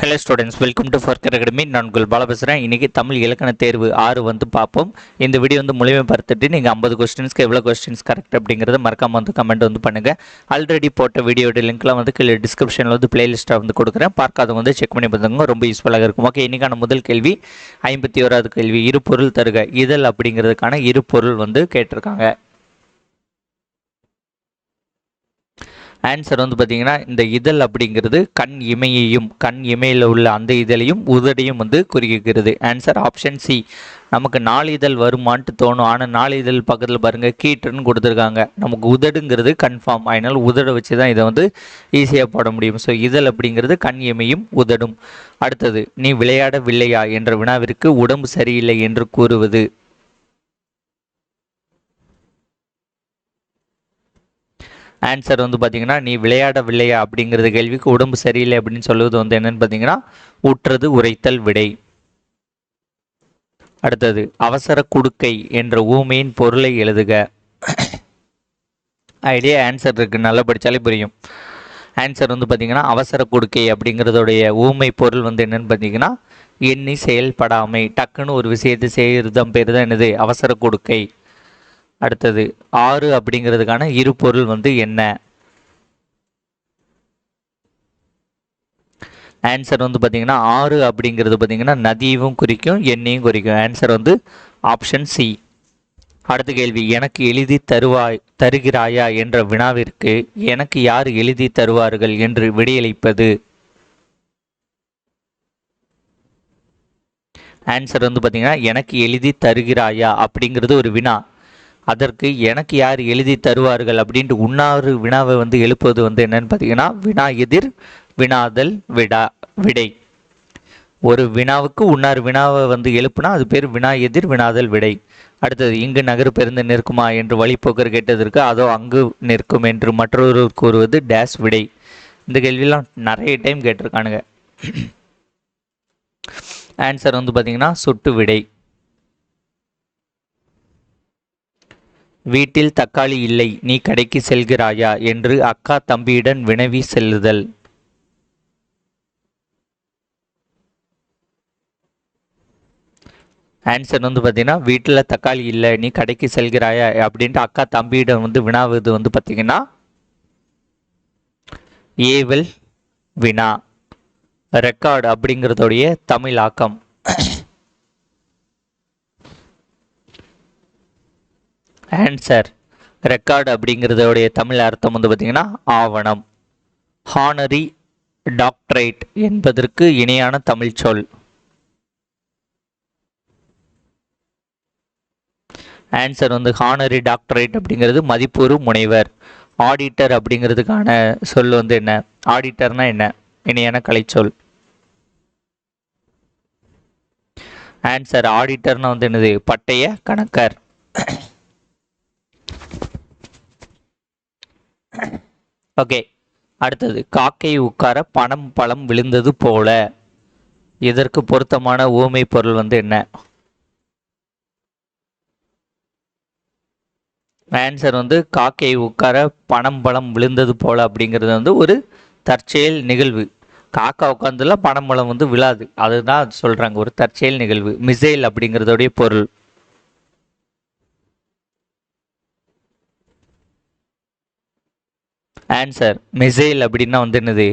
Hello students welcome to ஃபர்கர் academy நான் உங்கள் பால பேசுகிறேன் இன்றைக்கி தமிழ் இலக்கண தேர்வு ஆறு வந்து பார்ப்போம். இந்த வீடியோ வந்து முழுமை பார்த்துட்டு நீங்கள் ஐம்பது கொஸ்டின்ஸ்க்கு எவ்வளோ கொஸ்டின்ஸ் கரெக்ட் அப்படிங்கிறத மறக்காமல் வந்து கமெண்ட் வந்து பண்ணுங்கள் ஆல்ரெடி போட்ட வீடியோட லிங்க்லாம் வந்து கீழே டிஸ்கிரிப்ஷனில் வந்து பிளேலிஸ்ட்டாக வந்து கொடுக்குறேன். பார்க்காதவங்க வந்து செக் பண்ணி பார்த்துங்க ரொம்ப யூஸ்ஃபுல்லாக இருக்கும். ஓகே இன்றைக்கான முதல் கேள்வி. ஐம்பத்தி ஓராவது கேள்வி. இரு பொருள் தருக. இதழ் அப்படிங்கிறதுக்கான இரு பொருள் வந்து கேட்டிருக்காங்க. ஆன்சர் வந்து பார்த்தீங்கன்னா இந்த இதழ் அப்படிங்கிறது கண் இமையையும் கண் இமையில் உள்ள அந்த இதழையும் உதடையும் வந்து குறிக்கிறது. ஆன்சர் ஆப்ஷன் சி நமக்கு நாளிதழ் வருமான்ட்டு தோணும். ஆனால் நாளிதழ் பக்கத்தில் பாருங்கள் கீட்டுன்னு கொடுத்துருக்காங்க. நமக்கு உதடுங்கிறது கன்ஃபார்ம் அதனால் உதடை வச்சு தான் இதை வந்து ஈஸியாக போட முடியும். ஸோ இதழ் அப்படிங்கிறது கண் இமையும் உதடும். அடுத்தது நீ விளையாடவில்லையா என்ற வினாவிற்கு உடம்பு சரியில்லை என்று கூறுவது. ஆன்சர் வந்து பார்த்தீங்கன்னா நீ விளையாடவில்லையா அப்படிங்கிறது கேள்விக்கு உடம்பு சரியில்லை அப்படின்னு சொல்லுவது வந்து என்னன்னு பார்த்தீங்கன்னா உற்றது உரைத்தல் விடை. அடுத்தது அவசர குடுக்கை என்ற ஊமையின் பொருளை எழுதுக. ஐடியா ஆன்சர் இருக்கு. நல்லா படித்தாலே புரியும். ஆன்சர் வந்து பார்த்தீங்கன்னா அவசர குடுக்கை அப்படிங்கிறதுடைய ஊமை பொருள் வந்து என்னன்னு பார்த்தீங்கன்னா எண்ணி செயல்படாமை. டக்குன்னு ஒரு விஷயத்தை செய்கிறதம் பேர் தான் என்னது? அவசர கொடுக்கை. அடுத்தது ஆறு அப்படிங்கிறதுக்கான இரு பொருள் வந்து என்ன? ஆன்சர் வந்து பார்த்தீங்கன்னா ஆறு அப்படிங்கிறது பார்த்தீங்கன்னா நதியும் குறிக்கும் எண்ணையும் குறிக்கும். ஆன்சர் வந்து ஆப்ஷன் சி அடுத்த கேள்வி எனக்கு எழுதி தருவாய் தருகிறாயா என்ற வினாவிற்கு எனக்கு யார் எழுதி தருவார்கள் என்று விடையளிப்பது? ஆன்சர் வந்து பார்த்தீங்கன்னா எனக்கு எழுதி தருகிறாயா அப்படிங்கிறது ஒரு வினா. அதற்கு எனக்கு யார் எழுதி தருவார்கள் அப்படின்ட்டு உண்ணாறு வினாவை வந்து எழுப்புவது வந்து என்னன்னு பார்த்தீங்கன்னா வினா எதிர் வினாதல் விடா விடை. ஒரு வினாவுக்கு உன்னார் வினாவை வந்து எழுப்புனா அது பேர் வினா எதிர் வினாதல் விடை. அடுத்தது இங்கு நகர் பெருந்து நிற்குமா என்று வழிபோக்கர் கேட்டதற்கு அதோ அங்கு நிற்கும் என்று மற்றொருவர் கூறுவது டேஸ் விடை. இந்த கேள்வியெல்லாம் நிறைய டைம் கேட்டிருக்கானுங்க. ஆன்சர் வந்து பார்த்தீங்கன்னா சுட்டு விடை. வீட்டில் தக்காளி இல்லை நீ கடைக்கு செல்கிறாயா? என்று அக்கா தம்பியுடன் வினவி செல்லுதல். ஆன்சர் வந்து பார்த்தீங்கன்னா வீட்டில் தக்காளி இல்லை நீ கடைக்கு செல்கிறாயா? அப்படின்ட்டு அக்கா தம்பியிடம் வந்து வினாவது வந்து பார்த்தீங்கன்னா ஏவல் வினா ரெக்கார்டு அப்படிங்கிறதோடைய தமிழ் ஆக்கம். ஆன்சர் ரெக்கார்டு அப்படிங்கிறதோடைய தமிழ் அர்த்தம் வந்து பார்த்தீங்கன்னா ஆவணம். ஹானரி டாக்டரேட் என்பதற்கு இணையான தமிழ் சொல். ஆன்சர் வந்து ஹானரி டாக்டரேட் அப்படிங்கிறது மதிப்பூறு முனைவர். ஆடிட்டர் அப்படிங்கிறதுக்கான சொல் வந்து என்ன? ஆடிட்டர்னா என்ன? இணையான கலைச்சொல். ஆன்சர் ஆடிட்டர்னா வந்து என்னது? பட்டய கணக்கர். ஓகே அடுத்தது காக்கை உட்கார பணம் பழம் விழுந்தது போல. இதற்கு பொருத்தமான ஊமை பொருள் வந்து என்ன? ஆன்சர் வந்து காக்கை உட்கார பணம் பழம் விழுந்தது போல அப்படிங்கிறது வந்து ஒரு தற்செயல் நிகழ்வு. காக்கா உட்காந்துல பணம் பழம் வந்து விழாது. அதுதான் சொல்கிறாங்க ஒரு தற்செயல் நிகழ்வு. மிசைல் அப்படிங்கிறதோடைய பொருள். ஆன்சர் மிசைல் அப்படின்னா வந்து என்னது?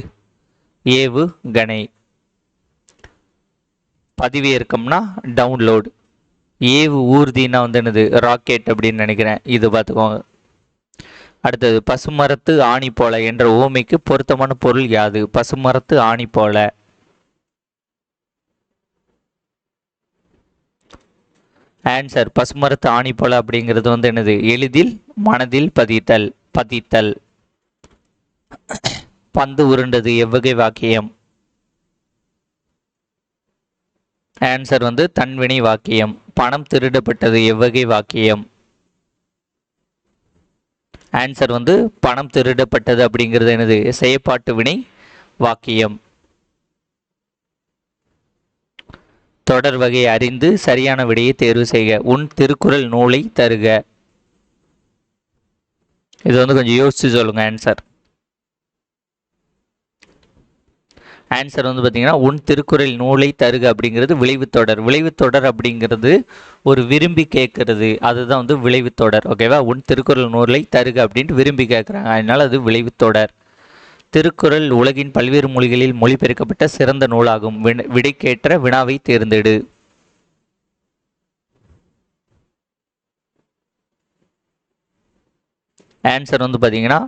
ஏவு கணை பதவியேறுக்கம்னால் டவுன்லோடு ஏவு ஊர்தினா வந்து என்னது? ராக்கெட் அப்படின்னு நினைக்கிறேன். இது பார்த்துக்கோங்க. அடுத்தது பசுமரத்து ஆணி போல என்ற ஓமைக்கு பொருத்தமான பொருள் யாது? பசுமரத்து ஆணி போல ஆன்சர் பசுமரத்து ஆணி போல அப்படிங்கிறது வந்து என்னது? எளிதில் மனதில் பதித்தல் பதித்தல். பந்து உருண்டது எவ்வகை வாக்கியம்? ஆன்சர் வந்து தன்வினை வாக்கியம். பணம் திருடப்பட்டது எவ்வகை வாக்கியம்? ஆன்சர் வந்து பணம் திருடப்பட்டது அப்படிங்கிறது எனது செயற்பாட்டு வினை வாக்கியம். தொடர் வகை அறிந்து சரியான விடையை தேர்வு செய்க. உன் திருக்குறள் நூலை தருக. இது வந்து கொஞ்சம் யோசிச்சு சொல்லுங்க ஆன்சர் ஆன்சர் வந்து பார்த்திங்கன்னா உன் திருக்குறள் நூலை தருக அப்படிங்கிறது விளைவுத்தொடர் விளைவுத்தொடர் அப்படிங்கிறது ஒரு விரும்பி கேட்கறது. அதுதான் வந்து விளைவுத்தொடர் ஓகேவா உன் திருக்குறள் நூலை தருக அப்படின்ட்டு விரும்பி கேட்குறாங்க அதனால் அது விளைவுத்தொடர் திருக்குறள் உலகின் பல்வேறு மொழிகளில் மொழிபெயர்க்கப்பட்ட சிறந்த நூலாகும். விடை விடைக்கேற்ற வினாவை தேர்ந்தெடு. ஆன்சர் வந்து பார்த்தீங்கன்னா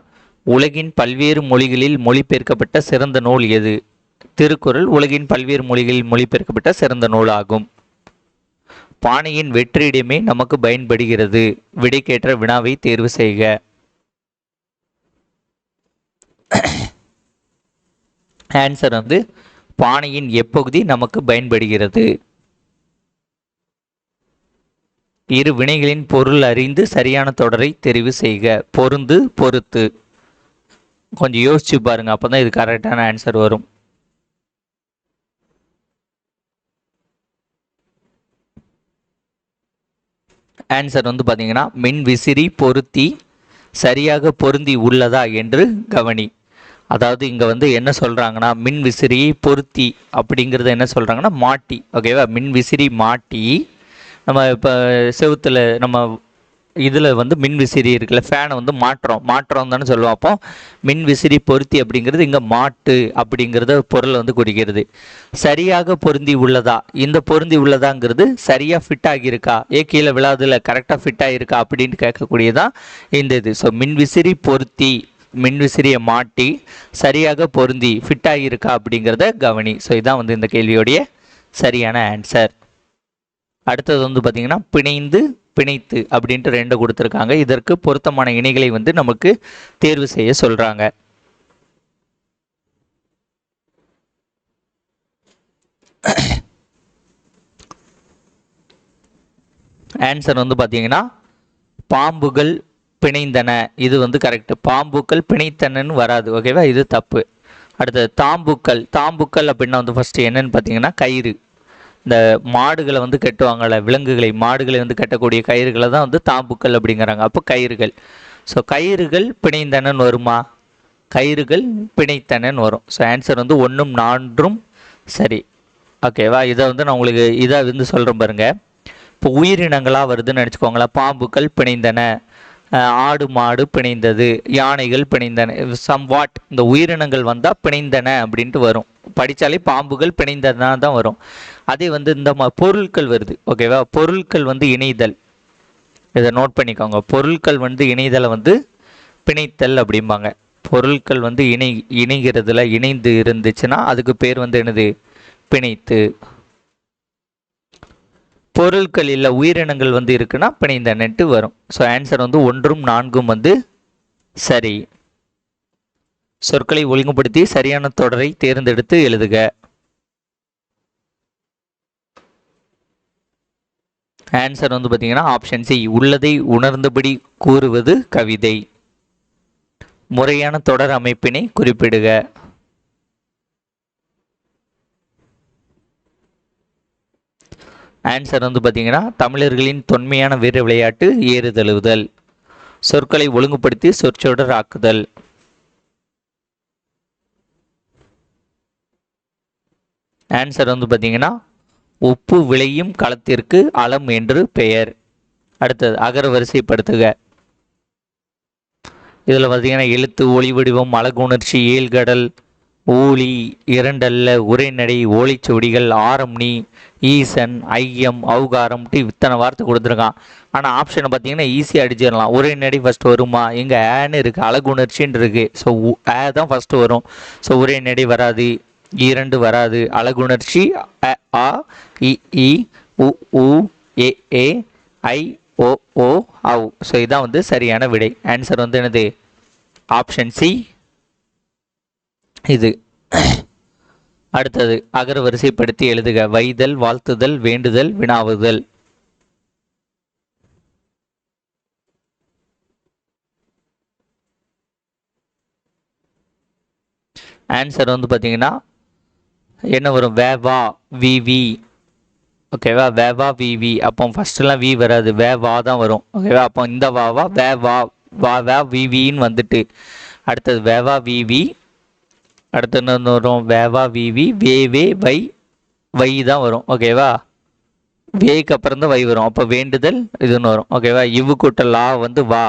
உலகின் பல்வேறு மொழிகளில் மொழிபெயர்க்கப்பட்ட சிறந்த நூல் எது? திருக்குறள் உலகின் பல்வேறு மொழிகளில் மொழிபெயர்க்கப்பட்ட சிறந்த நூலாகும். பானையின் வெற்றியிடமே நமக்கு பயன்படுகிறது. விடைக்கேற்ற வினாவை தேர்வு செய்க. ஆன்சர் வந்து பானையின் எப்பகுதி நமக்கு பயன்படுகிறது. இரு வினைகளின் பொருள் அறிந்து சரியான தொடரை தெரிவு செய்க. பொருந்து பொறுத்து. கொஞ்சம் யோசிச்சு பாருங்க அப்பதான் இது கரெக்டான ஆன்சர் வரும். ஆன்சர் வந்து பார்த்தீங்கன்னா மின் விசிறி பொருத்தி சரியாக பொருந்தி உள்ளதா என்று கவனி. அதாவது இங்கே வந்து என்ன சொல்கிறாங்கன்னா மின் விசிறியை பொருத்தி அப்படிங்கிறத என்ன சொல்கிறாங்கன்னா மாட்டி. ஓகேவா மின் விசிறி மாட்டி நம்ம இப்போ செவுத்தில் நம்ம இதில் வந்து மின் விசிறி இருக்குல்ல ஃபேனை வந்து மாற்றோம் மாற்றோம் தானே சொல்லுவோம். அப்போ மின் விசிறி பொருத்தி அப்படிங்கிறது இங்கே மாட்டு அப்படிங்கிறத பொருளை வந்து குறிக்கிறது. சரியாக பொருந்தி உள்ளதா? இந்த பொருந்தி உள்ளதாங்கிறது சரியாக ஃபிட் ஆகியிருக்கா? ஏ கீழே விழாதுல கரெக்டாக ஃபிட் ஆகியிருக்கா? அப்படின்னு கேட்கக்கூடியதான் இந்த இது. ஸோ மின் விசிறி பொருத்தி மின் விசிறியை மாட்டி சரியாக பொருந்தி ஃபிட் ஆகியிருக்கா அப்படிங்கிறத கவனி. ஸோ இதான் வந்து இந்த கேள்வியோடைய சரியான ஆன்சர் அடுத்தது வந்து பார்த்தீங்கன்னா பிணைந்து பிணைத்து அப்படின்ட்டு ரெண்டு கொடுத்துருக்காங்க. இதற்கு பொருத்தமான இணைகளை வந்து நமக்கு தேர்வு செய்ய சொல்கிறாங்க ஆன்சர் வந்து பார்த்தீங்கன்னா பாம்புகள் பிணைந்தன. இது வந்து கரெக்ட் பாம்புக்கள் பிணைத்தனன்னு வராது. ஓகேவா இது தப்பு. அடுத்தது தாம்புக்கள். தாம்புக்கள் அப்படின்னா வந்து ஃபஸ்ட்டு என்னன்னு பார்த்தீங்கன்னா கயிறு. இந்த மாடுகளை வந்து கட்டுவாங்கள்ல விலங்குகளை மாடுகளை வந்து கட்டக்கூடிய கயிறுகளை தான் வந்து தாம்புக்கள் அப்படிங்கிறாங்க. அப்போ கயிறுகள். ஸோ கயிறுகள் பிணைந்தனன்னு வருமா? கயிறுகள் பிணைத்தனன்னு வரும். ஸோ ஆன்சர் வந்து ஒன்றும் நான்கும் சரி. ஓகேவா இதை வந்து நான் உங்களுக்கு இதை வந்து சொல்கிறேன் பாருங்கள் இப்போ உயிரினங்களாக வருதுன்னு நினச்சிக்கோங்களேன். பாம்புக்கள் பிணைந்தன. ஆடு மாடு பிணைந்தது யானைகள் பிணைந்தன சம் வாட் இந்த உயிரினங்கள் வந்தால் பிணைந்தன அப்படின்ட்டு வரும். படித்தாலே பாம்புகள் பிணைந்தன தான் வரும். அதே வந்து இந்த மா பொருட்கள் வருது. ஓகேவா பொருட்கள் வந்து இணைதல். இதை நோட் பண்ணிக்கோங்க. பொருட்கள் வந்து இணைதலை வந்து பிணைத்தல் அப்படிம்பாங்க. பொருட்கள் வந்து இணை இணைகிறதுல இணைந்து இருந்துச்சுன்னா அதுக்கு பேர் வந்து என்னது? பிணைத்து. பொருட்கள் இல்லை உயிரினங்கள் வந்து இருக்குன்னா பிணைந்தனட்டு வரும். ஸோ ஆன்சர் வந்து ஒன்றும் நான்கும் வந்து சரி. சொற்களை ஒழுங்குபடுத்தி சரியான தொடரை தேர்ந்தெடுத்து எழுதுக. ஆன்சர் வந்து பார்த்தீங்கன்னா ஆப்ஷன் சி உள்ளதை உணர்ந்தபடி கூறுவது கவிதை. முறையான தொடர் அமைப்பினை குறிப்பிடுக. ஆன்சர் வந்து பார்த்தீங்கன்னா தமிழர்களின் தொன்மையான வீர விளையாட்டு ஏறுதழுவுதல். சொற்களை ஒழுங்குபடுத்தி சொற்சொடர் ஆக்குதல். ஆன்சர் வந்து பார்த்தீங்கன்னா உப்பு விளையும் களத்திற்கு அளம் என்று பெயர். அடுத்தது அகர வரிசைப்படுத்துக இதில் பார்த்தீங்கன்னா எழுத்து ஒளி வடிவம் அழகுணர்ச்சி ஏழ்கடல் ஊழி இரண்டல்ல உரைநடை ஓலைச்சுவடிகள் ஆரம்னி ஈசன் ஐயம் ஔகாரம்ட்டு இத்தனை வார்த்தை கொடுத்துருக்கான். ஆனால் ஆப்ஷனை பார்த்தீங்கன்னா ஈஸியாக அடிச்சிடலாம். உரைநடை ஃபஸ்ட்டு வருமா? எங்கே ஏன்னு இருக்குது அழகுணர்ச்சின்னு இருக்குது ஸோ ஏ தான் ஃபஸ்ட்டு வரும். ஸோ உரைநடை வராது. இரண்டு வராது. அழகுணர்ச்சி அ இ இ உ உ ஏ ஏ ஐ ஓ ஓ ஔ ஸோ இதான் வந்து சரியான விடை. ஆன்சர் வந்து என்னது? ஆப்ஷன் சி இது அடுத்தது அகர வரிசைப்படுத்தி எழுதுக. வைதல் வாழ்த்துதல் வேண்டுதல் வினாவுதல். ஆன்சர் வந்து பார்த்தீங்கன்னா என்ன வரும்? வேவா விவி ஓகேவா வேவா விவி அப்போ ஃபஸ்ட்டுலாம் வி வராது. வே வா தான் வரும். ஓகேவா அப்போ இந்த வாவா வே வா வா வே விவின்னு வந்துட்டு. அடுத்தது வேவா வி வி. அடுத்து என்ன வரும்? வேவா விவி வே வே வை வை தான் வரும். ஓகேவா வேக்கு அப்புறம் தான் வை வரும். அப்போ வேண்டுதல் இதுன்னு வரும். ஓகேவா இவ்வு கூட்டல் ஆ வந்து வா.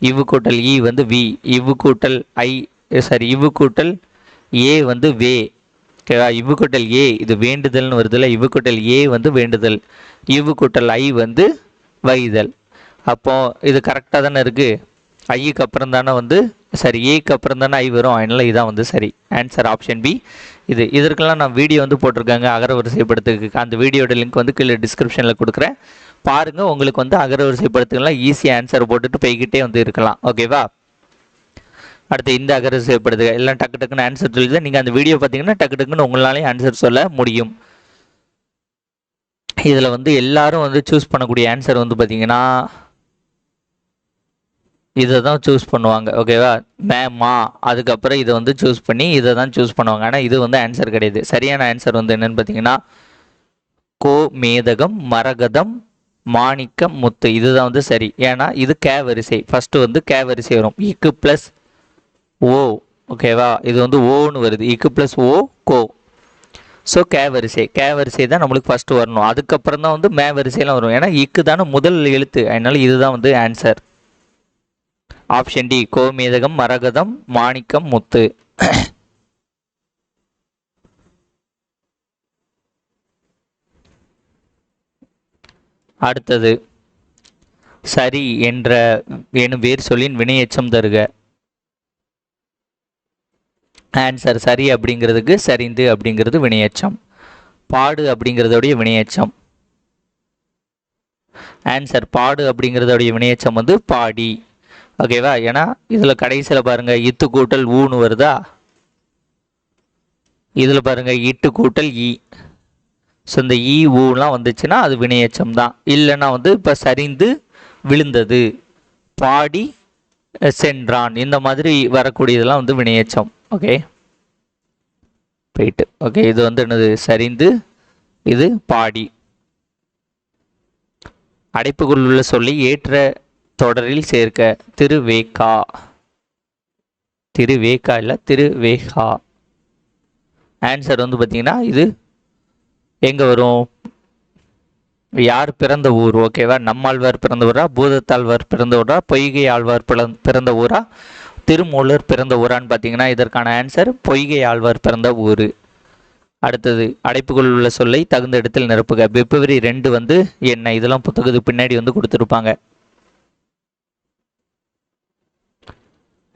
இவ்வு கூட்டல் இ வந்து வி. இவ்வு கூட்டல் ஐ சாரி இவ்வு கூட்டல் ஏ வந்து வே. ஓகேவா இவ்வு கூட்டல் ஏ இது வேண்டுதல்னு வருதுல்ல இவ்வு கூட்டல் ஏ வந்து வேண்டுதல். இவ்வு கூட்டல் ஐ வந்து வைதல். அப்போது இது கரெக்டாக தானே இருக்குது ஐக்கு அப்புறம் தானே வந்து சரி ஏக்கு அப்புறம் தானே ஐ வரும். அதனால் இதான் வந்து சரி. ஆன்சர் ஆப்ஷன் பி இது இதற்கெல்லாம் நான் வீடியோ வந்து போட்டிருக்காங்க. அகர வரிசைப்படுத்துக்கு அந்த வீடியோட லிங்க் வந்து கீழே டிஸ்கிரிப்ஷனில் கொடுக்குறேன். பாருங்கள் உங்களுக்கு வந்து அகர வரிசைப்படுத்துக்கெல்லாம் ஈஸியாக ஆன்சர் போட்டுட்டு போய்கிட்டே வந்து இருக்கலாம். ஓகேவா அடுத்து இந்த அகர வரிசைப்படுத்துக. எல்லாம் டக்கு டக்குன்னு ஆன்சர் சொல்லுது நீங்கள் அந்த வீடியோ பார்த்தீங்கன்னா டக்கு டக்குன்னு உங்களாலே ஆன்சர் சொல்ல முடியும். இதில் வந்து எல்லாரும் வந்து சூஸ் பண்ணக்கூடிய ஆன்சர் வந்து பார்த்தீங்கன்னா இதை தான் சூஸ் பண்ணுவாங்க ஓகேவா மேமா அதுக்கப்புறம் இதை வந்து சூஸ் பண்ணி இதை தான் சூஸ் பண்ணுவாங்க. ஆனால் இது வந்து ஆன்சர் கிடையாது. சரியான ஆன்சர் வந்து என்னன்னு பார்த்தீங்கன்னா கோ மேதகம் மரகதம் மாணிக்கம் முத்து. இதுதான் வந்து சரி. ஏன்னா இது கே வரிசை. ஃபஸ்ட்டு வந்து கே வரிசை வரும். இக்கு ப்ளஸ் ஓ. ஓகேவா இது வந்து ஓன்னு வருது. இக்கு ப்ளஸ் ஓ கோ. ஸோ கே வரிசை. கே வரிசை தான் நம்மளுக்கு ஃபஸ்ட்டு வரணும். அதுக்கப்புறம் தான் வந்து மே வரிசையெல்லாம் வரும். ஏன்னா இக்கு தானே முதல் எழுத்து. அதனால இதுதான் வந்து ஆன்சர் ஆப்ஷன் டி கோமேதகம் மரகதம் மாணிக்கம் முத்து. அடுத்தது சரி என்ற எனும் வேர் சொல்லின் வினையச்சம் தருக. ஆன்சர் சரி அப்படிங்கிறதுக்கு சரிந்து அப்படிங்கிறது வினையச்சம் பாடு அப்படிங்கிறதோடைய வினையச்சம் ஆன்சர் பாடு அப்படிங்கிறதோடைய வினையச்சம் வந்து பாடி. ஓகேவா ஏன்னா இதில் கடைசியில் பாருங்கள் இத்து கூட்டல் ஊன்னு வருதா? இதில் பாருங்க இட்டு கூட்டல் ஈ. ஸோ இந்த ஈ ஊலாம் வந்துச்சுன்னா அது வினையச்சம் தான். இல்லைன்னா வந்து இப்போ சரிந்து விழுந்தது. பாடி சென்றான். இந்த மாதிரி வரக்கூடியதெல்லாம் வந்து வினையச்சம். ஓகே போயிட்டு. ஓகே இது வந்து என்னது? சரிந்து இது பாடி. அடைப்புக்குள் உள்ள சொல்லி ஏற்ற தொடரில் சேர்க்க திருவேகா. திருவேகா இல்லை திருவேகா. ஆன்சர் வந்து பார்த்தீங்கன்னா இது எங்கே வரும்? யார் பிறந்த ஊர்? ஓகேவா நம்மாழ்வார் பிறந்த ஊரா? பூதத்தாழ்வார் பிறந்த ஊரா? பொய்கை ஆழ்வார் பிறந்த- ஊரா? திருமூலர் பிறந்த ஊரான்னு பார்த்தீங்கன்னா இதற்கான ஆன்சர் பொய்கை ஆழ்வார் பிறந்த ஊர். அடுத்தது அடைப்புக்குள் உள்ள சொல்லை தகுந்த இடத்தில் நிரப்புக. பிப்ரவரி ரெண்டு வந்து என்ன? இதெல்லாம் புத்தகத்துக்கு பின்னாடி வந்து கொடுத்துருப்பாங்க.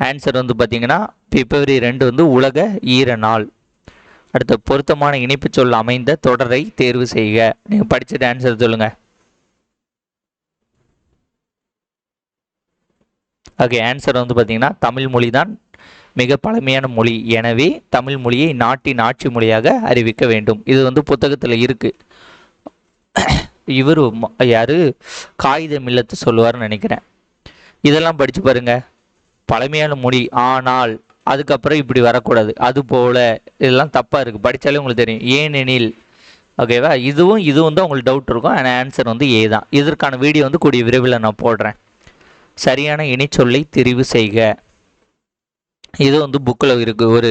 ஆன்சர் வந்து பார்த்தீங்கன்னா பிப்ரவரி ரெண்டு வந்து உலக ஈர நாள். அடுத்து பொருத்தமான இணைப்புச் சொல் அமைந்த தொடரை தேர்வு செய்க. நீங்கள் படிச்சுட்டு ஆன்சர் சொல்லுங்கள் ஓகே ஆன்சர் வந்து பார்த்தீங்கன்னா தமிழ் மொழி தான் மிக பழமையான மொழி. எனவே தமிழ் மொழியை நாட்டின் ஆட்சி மொழியாக அறிவிக்க வேண்டும். இது வந்து புத்தகத்தில் இருக்குது இவர் யார்? காகிதம் இல்லத்து சொல்லுவார்னு நினைக்கிறேன். இதெல்லாம் படித்து பாருங்கள் பழமையான மொழி. ஆனால் அதுக்கப்புறம் இப்படி வரக்கூடாது. அது போல இதெல்லாம் தப்பாக இருக்குது படித்தாலே உங்களுக்கு தெரியும். ஏனெனில் ஓகேவா இதுவும் இதுவும் தான் உங்களுக்கு டவுட் இருக்கும். ஆனால் ஆன்சர் வந்து ஏ தான். இதற்கான வீடியோ வந்து கூடிய விரைவில் நான் போடுறேன். சரியான இணைச்சொல்லை தெரிவு செய்க. இது வந்து புக்கில் இருக்கு. ஒரு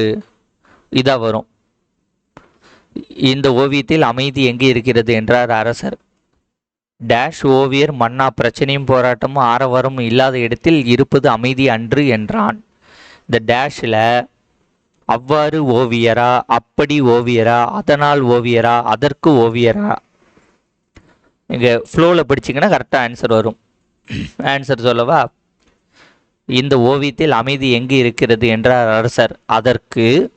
இதாக வரும். இந்த ஓவியத்தில் அமைதி எங்கே இருக்கிறது? என்றார் அரசர். டேஷ் ஓவியர் மன்னா பிரச்சனையும் போராட்டமும் ஆரவாரமும் இல்லாத இடத்தில் இருப்பது அமைதி அன்று என்றான். இந்த டேஷில் அவ்வாறு ஓவியரா? அப்படி ஓவியரா? அதனால் ஓவியரா? அதற்கு ஓவியரா? இங்கே ஃப்ளோவில் படிச்சிங்கன்னா கரெக்டாக ஆன்சர் வரும். ஆன்சர் சொல்லவா? இந்த ஓவியத்தில் அமைதி எங்கு இருக்கிறது? என்றார் அரசர். அதற்கு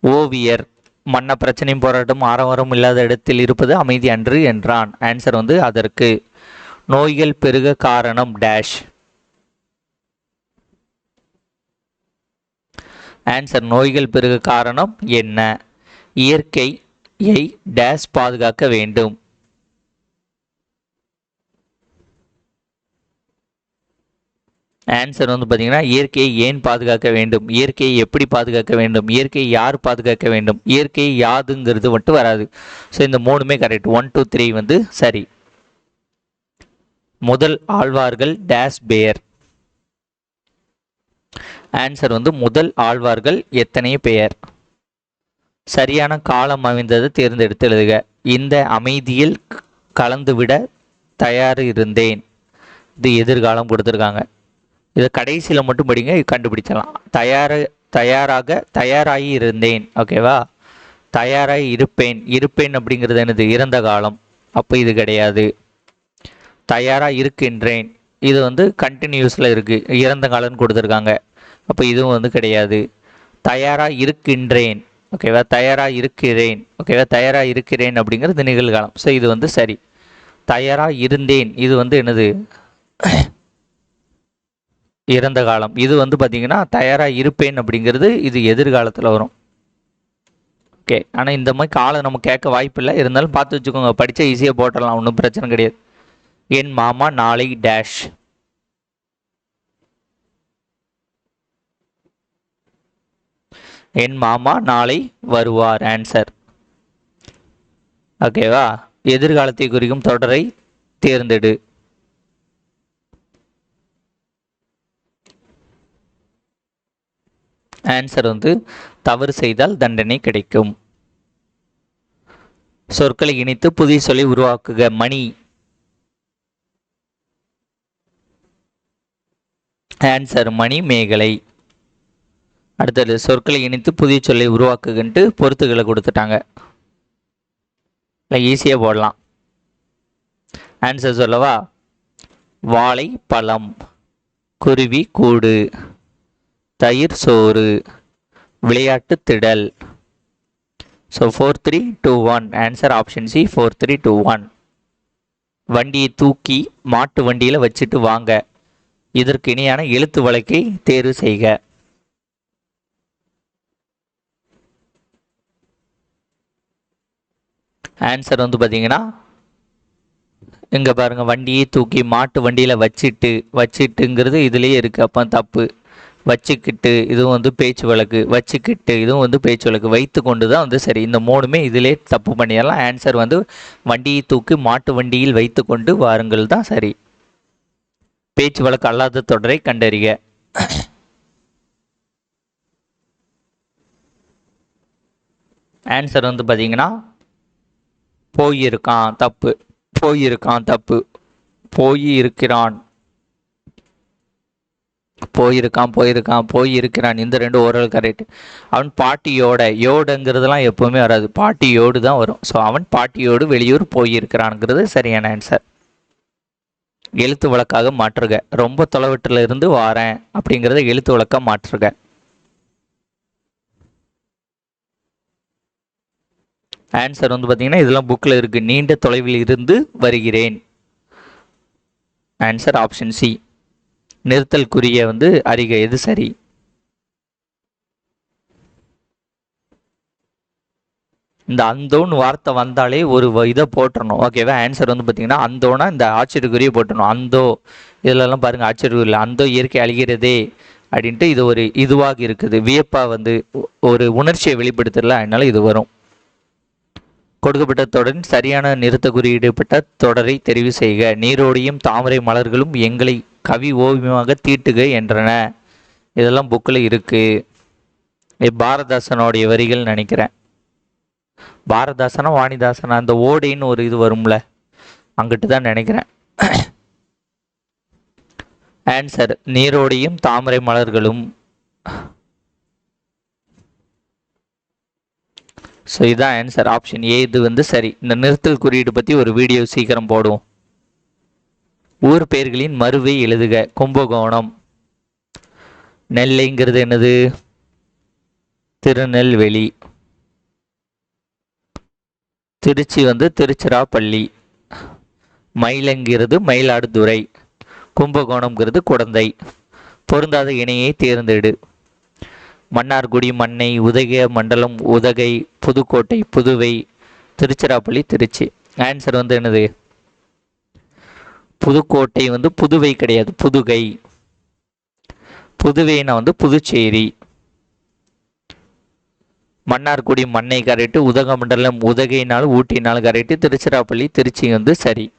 ஓவியர் மன்ன பிரச்சனையும் போராட்டம் ஆரவாரம் இல்லாத இடத்தில் இருப்பது அமைதி அன்று என்றான். ஆன்சர் வந்து அதற்கு நோய்கள் பெருக காரணம் டேஷ் ஆன்சர் நோய்கள் பெருக காரணம் என்ன? இயற்கையை டேஷ் பாதுகாக்க வேண்டும். ஆன்சர் வந்து பார்த்தீங்கன்னா இயற்கையை ஏன் பாதுகாக்க வேண்டும்? இயற்கையை எப்படி பாதுகாக்க வேண்டும்? இயற்கையை யார் பாதுகாக்க வேண்டும்? இயற்கை யாதுங்கிறது மட்டும் வராது. ஸோ இந்த மூணுமே கரெக்ட் ஒன் டூ த்ரீ வந்து சரி. முதல் ஆழ்வார்கள் டேஷ் பேர் ஆன்சர் வந்து முதல் ஆழ்வார்கள் எத்தனை பெயர்? சரியான காலம் அமைந்ததை தேர்ந்தெடுத்து எழுதுக. இந்த அமைதியில் கலந்துவிட தயார் இருந்தேன். இது எதிர்காலம் கொடுத்துருக்காங்க. இதை கடைசியில் மட்டும் படிங்க கண்டுபிடிச்சலாம் தயார தயாராக தயாராகி இருந்தேன். ஓகேவா தயாராகி இருப்பேன். இருப்பேன் அப்படிங்கிறது எனது இறந்த காலம். அப்போ இது கிடையாது. தயாராக இருக்கின்றேன். இது வந்து கண்டினியூஸில் இருக்குது இறந்த காலம்னு கொடுத்துருக்காங்க. அப்போ இதுவும் வந்து கிடையாது. தயாராக இருக்கின்றேன். ஓகேவா தயாராக இருக்கிறேன். ஓகேவா தயாராக இருக்கிறேன் அப்படிங்கிறது நிகழ்காலம். ஸோ இது வந்து சரி. தயாராக இருந்தேன். இது வந்து என்னது? இறந்த காலம். இது வந்து பார்த்தீங்கன்னா தயாராக இருப்பேன் அப்படிங்கிறது இது எதிர்காலத்தில் வரும். ஓகே ஆனால் இந்த மாதிரி காலம் நம்ம கேட்க வாய்ப்பில்லை. இருந்தாலும் பார்த்து வச்சுக்கோங்க. படித்தா ஈஸியாக போட்டலாம் ஒன்றும் பிரச்சனை கிடையாது. என் மாமா நாளை டேஷ் என் மாமா நாளை வருவார். ஆன்சர் ஓகேவா எதிர்காலத்தை குறிக்கும் தொடரை தேர்ந்தெடு. ஆன்சர் வந்து தவறு செய்தால் தண்டனை கிடைக்கும். சொற்களை இணைத்து புதிய சொல்லை உருவாக்குக. மணி. ஆன்சர் மணி மேகலை. அடுத்தது சொற்களை இணைத்து புதிய சொல்லை உருவாக்குகன்ட்டு பொருத்துகளை கொடுத்துட்டாங்க. இல்லை ஈஸியாக போடலாம். ஆன்சர் சொல்லவா? வாழை பழம். குருவி கூடு. தயிர் சோறு விளையாட்டு திடல். So four three two one answer option C four three two one வண்டியை தூக்கி மாட்டு வண்டியில் வச்சுட்டு வாங்க. இதற்கு இணையான எழுத்து வழக்கை தேர்வு செய்க. ஆன்சர் வந்து பார்த்தீங்கன்னா இங்கே பாருங்கள் வண்டியை தூக்கி மாட்டு வண்டியில் வச்சுட்டு வச்சிட்டுங்கிறது இதுலேயே இருக்குது அப்போ தப்பு. வச்சுக்கிட்டு இதுவும் வந்து பேச்சு வழக்கு வச்சுக்கிட்டு இதுவும் வந்து பேச்சு வழக்கு வைத்து கொண்டு தான் வந்து சரி இந்த மூணுமே இதிலே தப்பு பண்ணிடலாம். ஆன்சர் வந்து வண்டியை தூக்கி மாட்டு வண்டியில் வைத்து கொண்டு வாருங்கள் தான் சரி. பேச்சு வழக்கு அல்லாத தொடரை கண்டறிக. ஆன்சர் வந்து பார்த்தீங்கன்னா போயிருக்கான் தப்பு. போயிருக்கான் தப்பு. போய் இருக்கிறான் போயிருக்கான் போயிருக்கான் போய் இருக்கிறான் இந்த ரெண்டு ஓரல் கரெக்ட் அவன் பாட்டியோட யோடுங்கிறதுலாம் எப்பவுமே வராது. பாட்டியோடு தான் வரும். ஸோ அவன் பாட்டியோடு வெளியூர் போயிருக்கிறான்ங்கிறது சரியான ஆன்சர் எழுத்து வழக்காக மாற்றுக. ரொம்ப தொலைவற்றில் இருந்து வாரேன் அப்படிங்கிறத எழுத்து வழக்காக மாற்றுக. ஆன்சர் வந்து பார்த்தீங்கன்னா இதெல்லாம் புக்கில் இருக்குது நீண்ட தொலைவில் இருந்து வருகிறேன். ஆன்சர் ஆப்ஷன் சி நிறுத்தல் குறிய வந்து அறிக எது சரி? இந்த அந்தோன்னு வார்த்தை வந்தாலே ஒரு வ- இதை போட்டுறணும். ஓகேவா ஆன்சர் வந்து பார்த்தீங்கன்னா அந்தோனா இந்த ஆச்சரியக்குரிய போட்டணும் அந்தோ இதுலலாம் பாருங்கள் ஆச்சரியக்குரிய இல்லை. அந்தோ இயற்கை அழிகிறதே அப்படின்ட்டு இது ஒரு இதுவாக இருக்குது. வியப்பாக வந்து ஒரு உணர்ச்சியை வெளிப்படுத்தல அதனால இது வரும். கொடுக்கப்பட்ட தொடரின் சரியான நிறுத்த குறியிடப்பட்ட தொடரை தெரிவு செய்க. நீரோடியும் தாமரை மலர்களும் எங்களை கவி ஓவியமாக தீட்டுக என்றன. இதெல்லாம் புக்கில் இருக்குது பாரதாசனுடைய வரிகள் நினைக்கிறேன். பாரதாசனா வாணிதாசனா அந்த ஓடைன்னு ஒரு இது வரும்ல அங்கிட்டு தான் நினைக்கிறேன். ஆன்சர் நீரோடியும் தாமரை மலர்களும். ஸோ இதுதான் ஆன்சர் ஆப்ஷன் ஏ இது வந்து சரி. இந்த நிறுத்தல் குறியீடு பற்றி ஒரு வீடியோ சீக்கிரம் போடுவோம். ஊர் பெயர்களின் மறுவை எழுதுக. கும்பகோணம். நெல்லைங்கிறது என்னது? திருநெல்வேலி. திருச்சி வந்து திருச்சிராப்பள்ளி. மயிலங்கிறது மயிலாடுதுறை. கும்பகோணம்ங்கிறது குடந்தை. பொருந்தாத இணையை தேர்ந்தெடு. மன்னார்குடி மன்னை உதக மண்டலம் உதகை புதுக்கோட்டை புதுவை திருச்சிராப்பள்ளி திருச்சி. ஆன்சர் வந்து என்னது? புதுக்கோட்டை வந்து புதுவை கிடையாது புதுகை. புதுவைனா வந்து புதுச்சேரி. மன்னார்குடி மண்ணை கரைட்டு உதகமண்டலம் உதகைனாலும் ஊட்டினாலும் கரைட்டு திருச்சிராப்பள்ளி திருச்சி வந்து சரி.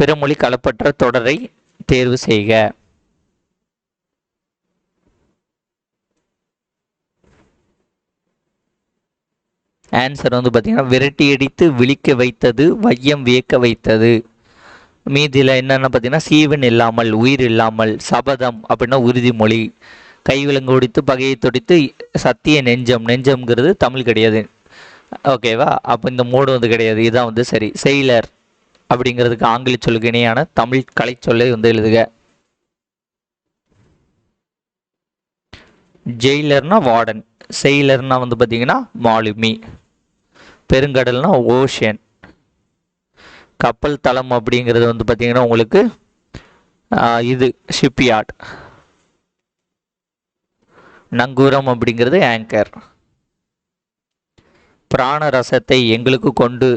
பிறமொழி கலப்பற்ற தொடரை தேர்வு செய்க. ஆன்சர் வந்து பார்த்தீங்கன்னா விரட்டி அடித்து விழிக்க வைத்தது வையம் வியக்க வைத்தது. மீதியில் என்னென்ன பார்த்தீங்கன்னா சீவன் இல்லாமல் உயிர் இல்லாமல் சபதம் அப்படின்னா உறுதிமொழி கைவிலங்கு ஒடித்து பகையை தொடித்து சத்திய நெஞ்சம். நெஞ்சம்ங்கிறது தமிழ் கிடையாது. ஓகேவா அப்போ இந்த மூடு வந்து கிடையாது. இதுதான் வந்து சரி. செயலர் அப்படிங்கிறதுக்கு ஆங்கில சொல்லுக்கு இணையான தமிழ் கலை சொல்லை வந்து எழுதுக. ஜெயிலர்னா வார்டன் செயலர்னா வந்து பார்த்தீங்கன்னா மாலுமி. பெருங்கடல்னா ஓஷியன். கப்பல் தளம் அப்படிங்கிறது வந்து பார்த்தீங்கன்னா உங்களுக்கு இது ஷிப்யார்ட் நங்கூரம் அப்படிங்கிறது ஆங்கர் பிராண ரசத்தை எங்களுக்கு கொண்டு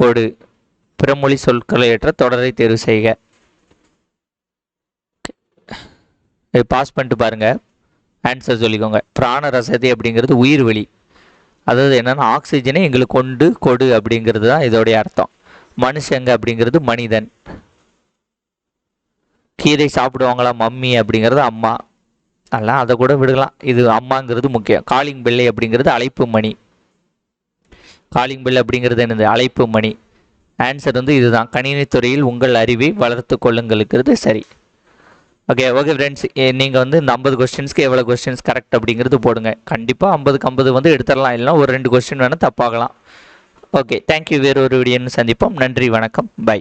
கொடு. பிறமொழி சொற்களை ஏற்ற தொடரை தேர்வு செய்க. இது பாஸ் பண்ணிட்டு பாருங்க. ஆன்சர் சொல்லிக்கோங்க. பிராண ரசத்தை அப்படிங்கிறது உயிர் வழி அதாவது என்னென்னா ஆக்சிஜனை எங்களுக்கு கொண்டு கொடு அப்படிங்கிறது தான் இதோடைய அர்த்தம். மனுஷங்க அப்படிங்கிறது மனிதன். கீரை சாப்பிடுவாங்களா மம்மி அப்படிங்கிறது அம்மா. அதெல்லாம் அதை கூட விடலாம். இது அம்மாங்கிறது முக்கியம். காலிங் பில்லை அப்படிங்கிறது அழைப்பு மணி. காலிங் பில் அப்படிங்கிறது என்னது? அழைப்பு மணி. ஆன்சர் வந்து இதுதான். கணினித்துறையில் உங்கள் அறிவை வளர்த்து கொள்ளுங்களுக்கிறது சரி. ஓகே ஓகே ஃப்ரெண்ட்ஸ் நீங்கள் வந்து இந்த ஐம்பது கொஸ்டின்ஸ்க்கு எவ்வளோ கொஸ்டின்ஸ் கரெக்ட் அப்படிங்கிறது போடுங்க. கண்டிப்பாக ஐம்பதுக்கு ஐம்பது வந்து எடுத்துடலாம். இல்லைனா ஒரு ரெண்டு கொஸ்டின் வேணால் தப்பாகலாம். ஓகே தேங்க்யூ வேறு ஒரு வீடியோன்னு சந்திப்போம். நன்றி வணக்கம். பை